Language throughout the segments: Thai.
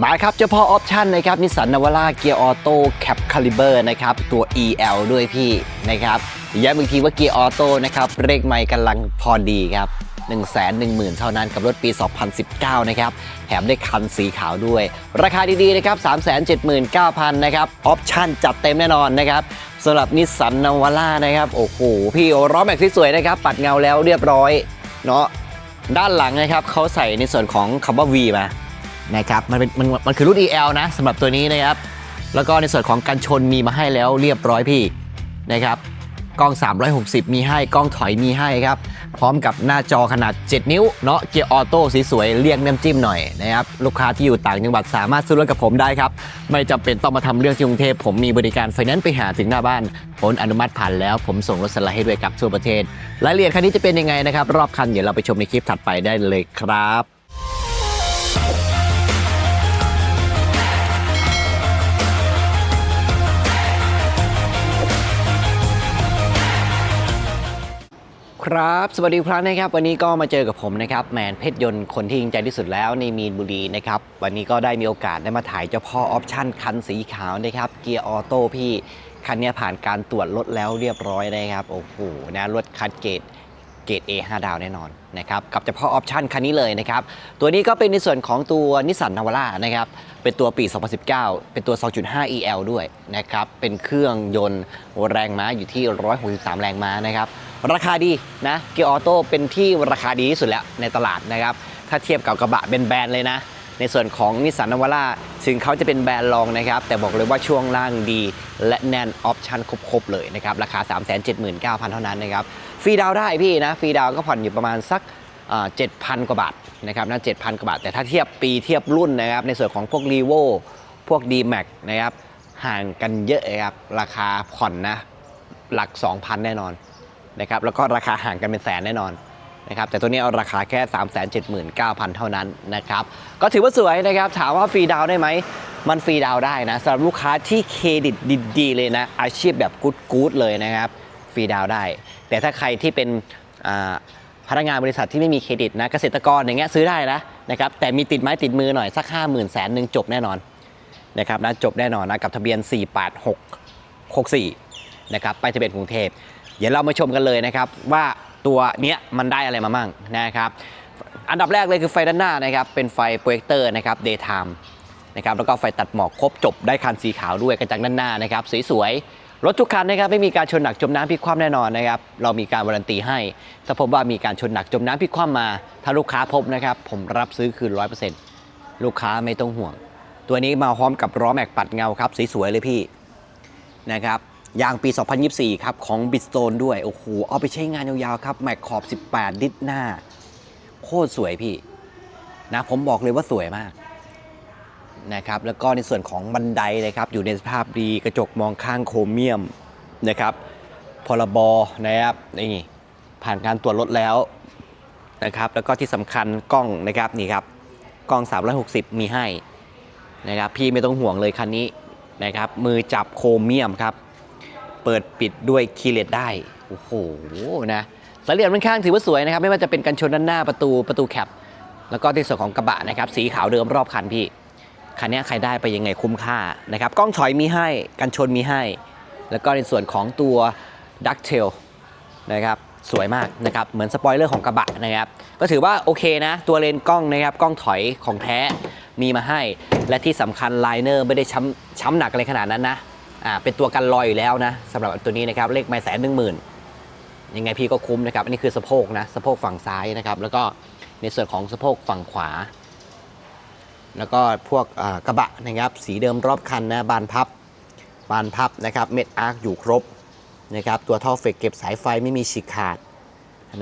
มาครับเฉพาะออปชันนะครับนิสสันนาวาร่าเกียร์ออโต้แคปคาลิเบอร์นะครับตัว EL ด้วยพี่นะครับย้ำอีกทีว่าเกียร์ออโต้นะครับเรกไม่กำลังพอดีครับ 1 1 0 0 0 0 เท่านั้นกับรถปี 2019 นะครับแถมได้คันสีขาวด้วย ราคาดีๆนะครับ 379,000 นะครับออปชั่นจัดเต็มแน่นอนนะครับสำหรับนิสสันนาวาร่านะครับโอ้โหพี่โอร้อแม็กซ์สวยนะครับ ปัดเงาแล้วเรียบร้อยเนาะด้านหลังนะครับเขาใส่ในส่วนของคำว่า V มา นะครับมันเป็นมันมันคือรุ่น EL นะสำหรับตัวนี้นะครับ แล้วก็ในส่วนของกันชนมีมาให้แล้วเรียบร้อยพี่นะครับกล้อง 360 มีให้กล้องถอยมีให้ครับ พร้อมกับหน้าจอขนาด 7 นิ้ว เนาะเกียร์ออโต้สีสวยเรียกน้ำจิ้มหน่อยนะครับ ลูกค้าที่อยู่ต่างจังหวัดสามารถซื้อรถกับผมได้ครับ ไม่จำเป็นต้องมาทำเรื่องที่กรุงเทพผมมีบริการไฟแนนซ์ไปหาถึงหน้าบ้านผลอนุมัติผ่านแล้วผมส่งรถสไลด์ให้ด้วยครับทั่วประเทศ รายละเอียดคันนี้จะเป็นยังไงนะครับ รอบคันเดี๋ยวเราไปชมในคลิปถัดไปได้เลยครับ ครับ สวัสดีครับนะครับ วันนี้ก็มาเจอกับผมนะครับ แมนเพชรยนต์คนที่ยิงใจที่สุดแล้วในมีนบุรีนะครับ วันนี้ก็ได้มีโอกาสได้มาถ่ายเจ้าพ่อออปชั่นคันสีขาวนะครับ เกียร์ออโต้พี่ คันนี้ผ่านการตรวจรถแล้วเรียบร้อยนะครับ โอ้โห นะรถคัดเกรดเกรด A 5 ดาวแน่นอนนะครับกับเฉพาะออปชันคันนี้เลยนะครับตัวนี้ก็เป็นในส่วนของตัวนิสสันนาวาร่านะครับเป็นตัวปี 2019 เป็นตัว 2.5 EL ด้วยนะครับเป็นเครื่องยนต์แรงม้าอยู่ที่ 163 แรงม้านะครับ ราคาดีนะเกียร์ออโต้เป็นที่ราคาดีที่สุดแล้วในตลาดนะครับ ถ้าเทียบกับกระบะเป็นแบรนด์เลยนะ ในส่วนของนิสสันนวาร่าถึงเขาจะเป็นแบรนด์รองนะครับ แต่บอกเลยว่าช่วงล่างดี และแน่นออปชั่นครบๆเลยนะครับ ราคา 379,000 เท่านั้นนะครับ ฟรีดาวได้พี่นะ ฟรีดาวก็ผ่อนอยู่ประมาณสักเจ็ดพันกว่าบาทนะครับนะเจ็ดพันกว่าบาท แต่ถ้าเทียบปีเทียบรุ่นนะครับ ในส่วนของพวก r ีโวพวก d m a x นะครับห่างกันเยอะครับ ราคาผ่อนนะ หลัก 2,000 แน่นอน นะครับแล้วก็ราคาห่างกันเป็นแสนแน่นอนนะครับแต่ตัวนี้เอาราคาแค่ 379,000 เท่านั้นนะครับก็ถือว่าสวยนะครับถามว่าฟรีดาวได้ไหมมันฟรีดาวได้นะสำหรับลูกค้าที่เครดิตดีๆเลยนะอาชีพแบบกู๊ดๆเลยนะครับฟรีดาวได้ แต่ถ้าใครที่เป็นพนักงานบริษัทที่ไม่มีเครดิตนะเกษตรกรอย่างเงี้ยซื้อได้นะนะครับแต่มีติดไม้ติดมือหน่อยสัก 5 0 0 0 0แสนหนึ่งจบแน่นอนนะครับนะจบแน่นอนนะกับทะเบียน 48664นะครับไปทะเบียนกรุงเทพ ดี๋ยวเรามาชมกันเลยนะครับว่าตัวเนี้ยมันได้อะไรมามั่งนะครับ อันดับแรกเลยคือไฟด้านหน้านะครับ เป็นไฟโปรเจคเตอร์นะครับ daytime นะครับแล้วก็ไฟตัดหมอกครบจบได้คันสีขาวด้วยกระจังด้านหน้านะครับสวยๆรถทุกคันนะครับไม่มีการชนหนักจมน้ำพลิกคว่ำแน่นอนนะครับเรามีการวารันตีให้ ถ้าพบว่ามีการชนหนักจมน้ำพลิกคว่ำมา ถ้าลูกค้าพบนะครับผมรับซื้อคืน 100%ลูกค้าไม่ต้องห่วง ตัวนี้มาพร้อมกับล้อแม็กปัดเงาครับสวยๆเลยพี่นะครับ ยางปี 2024 ครับ ของบิ t สโตนด้วย โอ้โห เอาไปใช้งานยาวๆครับ แม็กขอบ 18ดิสหน้า โคตรสวยพี่ นะผมบอกเลยว่าสวยมากนะครับแล้วก็ในส่วนของบันไดนะครับ อยู่ในสภาพดีกระจกมองข้างโครเมียมนะครับพรบนะครับนี่ผ่านการตรวจรถแล้วนะครับ แล้วก็ที่สำคัญกล้องนะครับนี่ครับกล้อง 360 มีให้นะครับ พี่ไม่ต้องห่วงเลยคันนี้นะครับ มือจับโครเมียมครับ เปิดปิดด้วยคีย์เลสได้ โอ้โหนะรายละเอียดค่อนข้างถือว่าสวยนะครับ ไม่ว่าจะเป็นกันชนด้านหน้าประตูประตูแคปแล้วก็ในส่วนของกระบะนะครับ สีขาวเดิมรอบคันพี่ คันนี้ใครได้ไปยังไงคุ้มค่านะครับ กล้องถอยมีให้ กันชนมีให้ แล้วก็ในส่วนของตัวดักเทลนะครับ สวยมากนะครับ เหมือนสปอยเลอร์ของกระบะนะครับ ก็ถือว่าโอเคนะ ตัวเลนกล้องนะครับ กล้องถอยของแท้มีมาให้ และที่สำคัญไลเนอร์ไม่ได้ช้ำช้ำหนักอะไรขนาดนั้นนะ อ่าเป็นตัวกันรอยอยู่แล้วนะสำหรับตัวนี้นะครับเลขไม่แสนหนึ่งหมื่นยังไงพี่ก็คุ้มนะครับ อันนี้คือสะโพกนะสะโพกฝั่งซ้ายนะครับ แล้วก็ในส่วนของสะโพกฝั่งขวา แล้วก็พวกกระบะนะครับสีเดิมรอบคันนะบานพับบานพับนะครับเม็ดอาร์คอยู่ครบนะครับตัวท่อเฟกเก็บสายไฟไม่มีฉีกขาด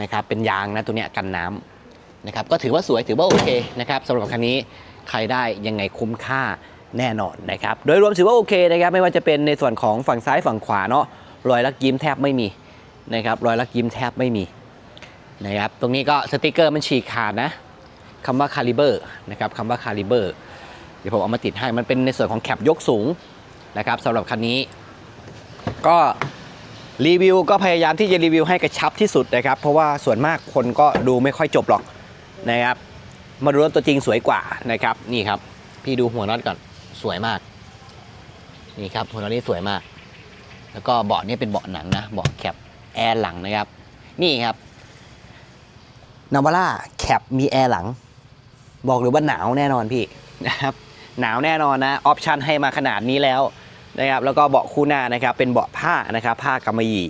นะครับเป็นยางนะตัวเนี้ยกันน้ำนะครับก็ถือว่าสวยถือว่าโอเคนะครับสำหรับคันนี้ใครได้ยังไงคุ้มค่า แน่นอนนะครับ โดยรวมถือว่าโอเคนะครับ ไม่ว่าจะเป็นในส่วนของฝั่งซ้ายฝั่งขวาเนาะรอยลักยิ้มแทบไม่มีนะครับรอยลักยิ้มแทบไม่มีนะครับตรงนี้ก็สติกเกอร์มันฉีกขาดนะคำว่าคาลิเบอร์นะครับคำว่าคาลิเบอร์เดี๋ยวผมเอามาติดให้มันเป็นในส่วนของแคปยกสูงนะครับสำหรับคันนี้ ก็รีวิวก็พยายามที่จะรีวิวให้กระชับที่สุดนะครับ เพราะว่าส่วนมากคนก็ดูไม่ค่อยจบหรอกนะครับ มาดูรถตัวจริงสวยกว่านะครับ นี่ครับ พี่ดูหัวน็อตก่อน สวยมาก นี่ครับหัวน็อตนี่สวยมาก แล้วก็เบาะนี่เป็นเบาะหนังนะเบาะแคปแอร์หลังนะครับ นี่ครับนาวาร่าแคปมีแอร์หลัง บอกเลยว่าหนาวแน่นอนพี่นะครับ หนาวแน่นอนนะออปชันให้มาขนาดนี้แล้วนะครับแล้วก็เบาะคู่หน้านะครับเป็นเบาะผ้านะครับผ้ากำมะหยี่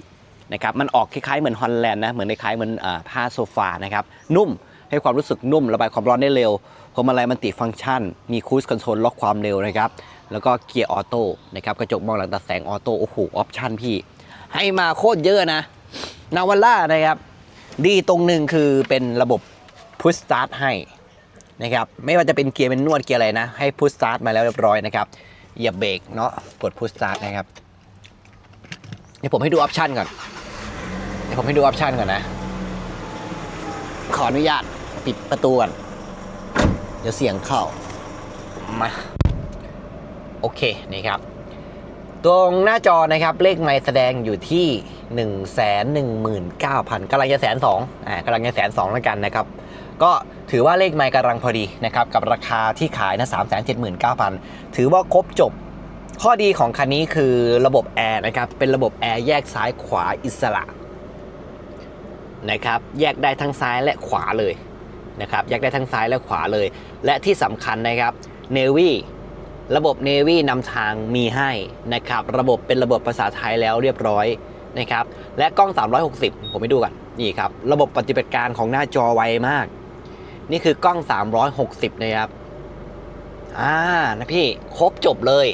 นะครับมันออกคล้ายๆเหมือนฮอลแลนด์นะเหมือนคล้ายๆเหมือนผ้าโซฟานะครับนุ่ม ให้ความรู้สึกนุ่มระบายความร้อนได้เร็วพวงมาลัยมันติฟังก์ชัน มีค u ู s คอนโซลล็อกความเร็วนะครับ แล้วก็เกียร์ออโต้นะครับกระจกมองหลังตัดแสงออโต้โอ้โหออปชันพี่ ให้มาโคตรเยอะนะนาวาร่านะครับ ดีตรงหนึ่งคือเป็นระบบพุชสตาร์ทให้นะครับไม่ว่าจะเป็นเกียร์เป็นนวดเกียร์อะไรนะ ให้พุชสตาร์ทมาแล้วเรียบร้อยนะครับเหยียบเบรกเนาะกดพุชสตาร์ทนะครับเดี๋ยวผมให้ดูออปชันก่อนเดี๋ยวผมให้ดูออปชันก่อนนะ ขออนุญาต ปิดประตูก่อนเดี๋ยวเสียงเข้ามาโอเคนี่ครับตรงหน้าจอนะครับเลขไมล์แสดงอยู่ที่ 1 1 9 0 0 0กำลังจะแสนสองอ่ากำลังจะแสนสองแล้วกันนะครับ ก็ถือว่าเลขไมล์กำลังพอดีนะครับ กับราคาที่ขายนะ3 7 9 0 0 0ถือว่าครบจบ ข้อดีของคันนี้คือระบบแอร์นะครับ เป็นระบบแอร์แยกซ้ายขวาอิสระนะครับ แยกได้ทั้งซ้ายและขวาเลย นะครับแยกได้ทั้งซ้ายและขวาเลย และที่สำคัญนะครับ Navy ระบบ Navy นำทางมีให้นะครับระบบเป็นระบบภาษาไทยแล้วเรียบร้อยนะครับและกล้อง 360 ผมไปดูกันนี่ครับระบบปฏิบัติการของหน้าจอไวมาก นี่คือกล้อง 360 นะครับอ่านะพี่ครบจบเลย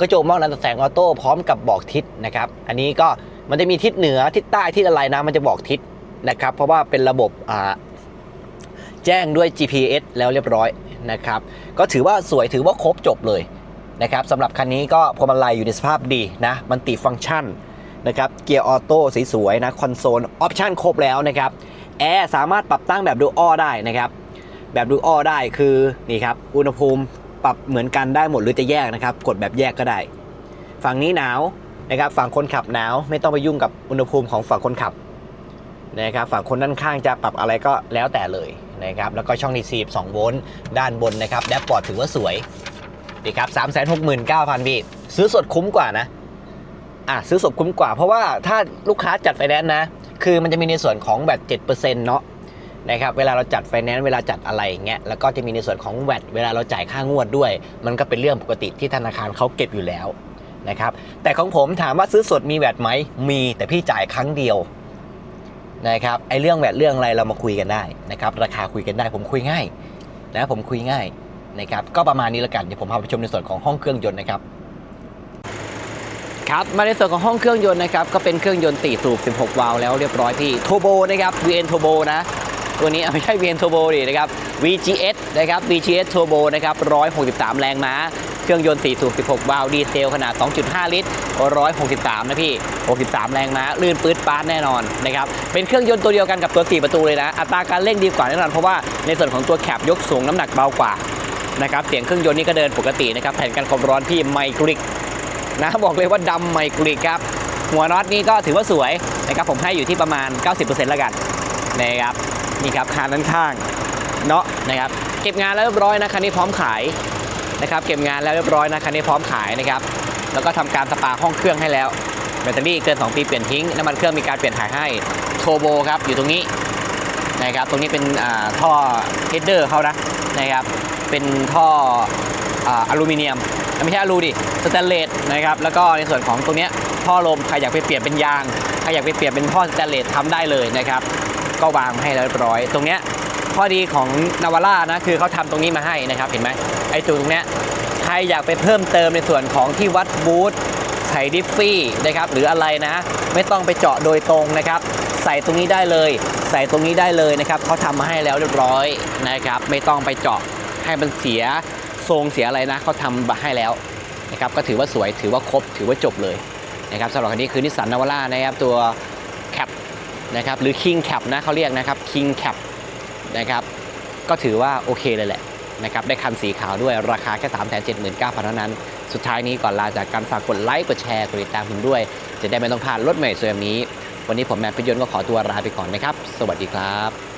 กระจกมองหลังตัดแสงออโต้พร้อมกับบอกทิศนะครับอันนี้ก็มันจะมีทิศเหนือทิศใต้ทิศอะไรนะมันจะบอกทิศนะครับเพราะว่าเป็นระบบอ่า แจ้งด้วย GPS แล้วเรียบร้อยนะครับ ก็ถือว่าสวยถือว่าครบจบเลยนะครับสำหรับคันนี้ก็พวงมาลัยอยู่ในสภาพดีนะ มันติฟังก์ชันนะครับเกียร์ออโต้สวยๆนะคอนโซลออปชันครบแล้วนะครับแอร์สามารถปรับตั้งแบบดูอ้อได้นะครับแบบดูอ้อได้คือนี่ครับอุณหภูมิปรับเหมือนกันได้หมดหรือจะแยกนะครับ กดแบบแยกก็ได้ ฝั่งนี้หนาวนะครับฝั่งคนขับหนาวไม่ต้องไปยุ่งกับอุณหภูมิของฝั่งคนขับนะครับฝั่งคนด้านข้างจะปรับอะไรก็แล้วแต่เลย นะครับแล้วก็ช่องดีซี2โวลต์ด้านบนนะครับแดชบอร์ดถือว่าสวยดีครับ3 6 9 0 0 0พี่ซื้อสดคุ้มกว่านะอะซื้อสดคุ้มกว่า เพราะว่าถ้าลูกค้าจัดไฟแนนซ์นะ คือมันจะมีในส่วนของแวด7%เนาะนะครับเวลาเราจัดไฟแนนซ์เวลาจัดอะไรอย่างเงี้ยแล้วก็จะมีในส่วนของแวดเวลาเราจ่ายค่างวดด้วย มันก็เป็นเรื่องปกติที่ธนาคารเขาเก็บอยู่แล้วนะครับแต่ของผมถามว่าซื้อสดมีแวดไหมมีแต่พี่จ่ายครั้งเดียว นะครับไอเรื่องแบบเรื่องอะไรเรามาคุยกันได้นะครับราคาคุยกันได้ผมคุยง่ายนะผมคุยง่ายนะครับก็ประมาณนี้ละกันเดี๋ยวผมพาไปชมในส่วนของห้องเครื่องยนต์นะครับครับมาในส่วนของห้องเครื่องยนต์นะครับก็เป็นเครื่องยนต์4สูบ 16 วาล์วแล้วเรียบร้อยพี่ โทโบนะครับ VN Turbo นะ ตัวนี้ไม่ใช่ VN Turbo ดินะครับ VGS นะครับ VGS Turbo นะครับ 163 แรงม้า เครื่องยนต์ 4 สูบ 16 วาล์วดีเซลขนาด 2.5 ลิตร 163 นะพี่ 63 แรงม้า ลื่นปื๊ดปาร์ตแน่นอนนะครับ เป็นเครื่องยนต์ตัวเดียวกันกับตัว 4 ประตูเลยนะ อัตราการเร่งดีกว่าแน่นอน เพราะว่าในส่วนของตัวแคปยกสูงน้ำหนักเบากว่านะครับ เสียงเครื่องยนต์นี่ก็เดินปกตินะครับ แผ่นกันความร้อนพี่ไมกริกนะบอกเลยว่าดำไมกริกครับหัวน็อตนี่ก็ถือว่าสวยนะครับผมให้อยู่ที่ประมาณ 90%แล้วกันนะครับ นี่ครับคานด้านข้างเนาะนะครับเก็บงานแล้วเรียบร้อยนะคันนี้พร้อมขายนะครับเก็บงานแล้วเรียบร้อยนะคันนี้พร้อมขายนะครับแล้วก็ทำการสปาห้องเครื่องให้แล้วแบตเตอรี่เกิน 2 ปีเปลี่ยนทิ้งน้ำมันเครื่องมีการเปลี่ยนถ่ายให้โทโบครับอยู่ตรงนี้นะครับตรงนี้เป็นท่อเฮดเดอร์เขานะนะครับเป็นท่ออลูมิเนียมไม่ใช่อลูดิสแตนเลสนะครับแล้วก็ในส่วนของตรงเนี้ยท่อลมใครอยากไปเปลี่ยนเป็นยางใครอยากไปเปลี่ยนเป็นท่อสแตนเลสทำได้เลยนะครับ ก็วางมาให้เรียบร้อย ตรงเนี้ยข้อดีของนาวาร่านะคือเขาทำตรงนี้มาให้นะครับเห็นไหมไอ้ตัวตรงเนี้ยใครอยากไปเพิ่มเติมในส่วนของที่วัดบูทใส่ดิฟฟี่นะครับหรืออะไรนะ ไม่ต้องไปเจาะโดยตรงนะครับใส่ตรงนี้ได้เลย ใส่ตรงนี้ได้เลยนะครับเขาทำมาให้แล้วเรียบร้อยนะครับ ไม่ต้องไปเจาะให้มันเสียทรงเสียอะไรนะเขาทำมาให้แล้วนะครับก็ถือว่าสวยถือว่าครบถือว่าจบเลยนะครับสำหรับคันนี้คือนิสสันนาวาร่านะครับตัว นะครับหรือ King Cap นะเขาเรียกนะครับ King Cap นะครับก็ถือว่าโอเคเลยแหละนะครับได้คันสีขาวด้วยราคาแค่3 7 9 0 0 0เท่านั้น สุดท้ายนี้ก่อนลาจากการฝากกดไลค์กดแชร์กดติดตามผมด้วย จะได้ไม่ต้องพลาดรถใหม่สวยแบบนี้ วันนี้ผมแมนพิยนต์ก็ขอตัวลาไปก่อนนะครับ สวัสดีครับ